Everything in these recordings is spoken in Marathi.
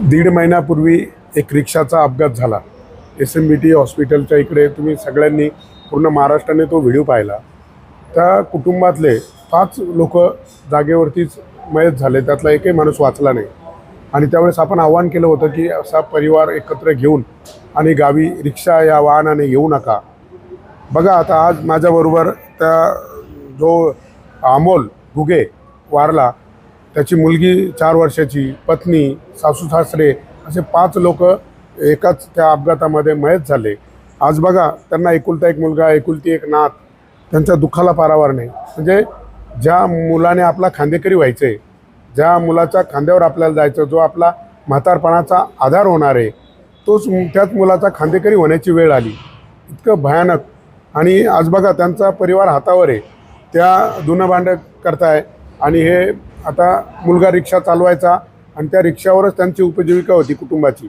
दीड महिन्यापूर्वी एक रिक्षाचा अपघात झाला. एस एम बी टी हॉस्पिटलच्या इकडे तुम्ही सगळ्यांनी पूर्ण महाराष्ट्राने तो व्हिडिओ पाहिला. त्या कुटुंबातले पाच लोक जागेवरतीच मयत झाले. त्यातला एकही माणूस वाचला नाही. आणि त्यावेळेस आपण आव्हान केलं होतं की असा परिवार एकत्र घेऊन आणि गावी रिक्षा या वाहनाने येऊ नका. बघा आता आज माझ्याबरोबर त्या जो अमोल घुगे वारला त्याची मुलगी चार वर्षाची पत्नी सासू सासरे असे पाच लोक एकाच त्या अपघातामध्ये मयत झाले. आज बघा त्यांना एकुलता एक मुलगा एकुलती एक नात त्यांच्या दुःखाला पारावार नाही. म्हणजे ज्या मुलाने आपला खांदेकरी व्हायचं आहे ज्या मुलाच्या खांद्यावर आपल्याला जायचं जो आपला म्हातारपणाचा आधार होणार आहे तोच त्याच मुलाचा खांदेकरी होण्याची वेळ आली. इतकं भयानक. आणि आज बघा त्यांचा परिवार हातावर आहे. त्या धुणं भांडं करताय आणि हे आता मुलगा रिक्षा चालवायचा आणि त्या रिक्षावरच त्यांची उपजीविका होती कुटुंबाची.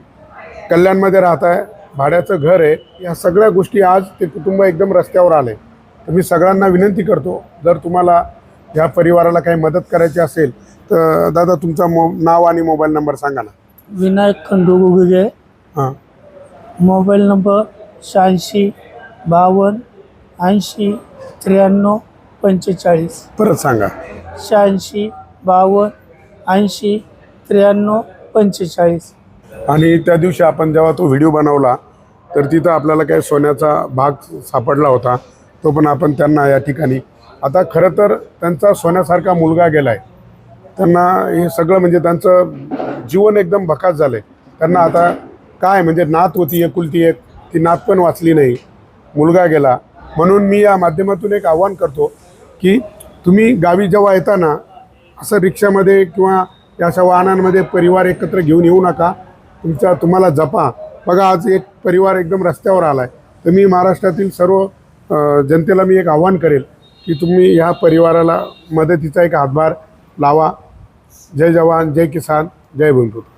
कल्याणमध्ये राहत आहे भाड्याचं घर आहे या सगळ्या गोष्टी आज ते कुटुंब एकदम रस्त्यावर आले. तर मी सगळ्यांना विनंती करतो जर तुम्हाला या परिवाराला काही मदत करायची असेल तर दादा तुमचा मो नाव आणि मोबाईल नंबर सांगा ना. विनायक खंडू गुगे हां. मोबाईल नंबर शहाऐंशी बावन्न ऐंशी त्र्याण्णव पंचेचाळीस. परत सांगा. शहाऐंशी बावन्न ऐंशी त्र्याण्णव पंचेचाळीस. आणि त्या दिवशी आपण जेव्हा तो व्हिडिओ बनवला तर तिथं आपल्याला काही सोन्याचा भाग सापडला होता. तो पण आपण त्यांना या ठिकाणी. आता खरं तर त्यांचा सोन्यासारखा मुलगा गेला आहे त्यांना हे सगळं म्हणजे त्यांचं जीवन एकदम भकास झालं आहे त्यांना आता काय म्हणजे नात होती एकुलती एक ती नात पण वाचली नाही. मुलगा गेला. म्हणून मी या माध्यमातून एक आव्हान करतो की तुम्ही गावी जेव्हा येताना असं रिक्षामध्ये किंवा या अशा वाहनांमध्ये परिवार एकत्र घेऊन येऊ नका. तुमच्या तुम्हाला जपा. बघा आज एक परिवार एकदम रस्त्यावर आला आहे तर मी महाराष्ट्रातील सर्व जनतेला मी एक आव्हान करेल की तुम्ही ह्या परिवाराला मदतीचा एक हातभार लावा. जय जवान जय किसान जय भूमिपुत्र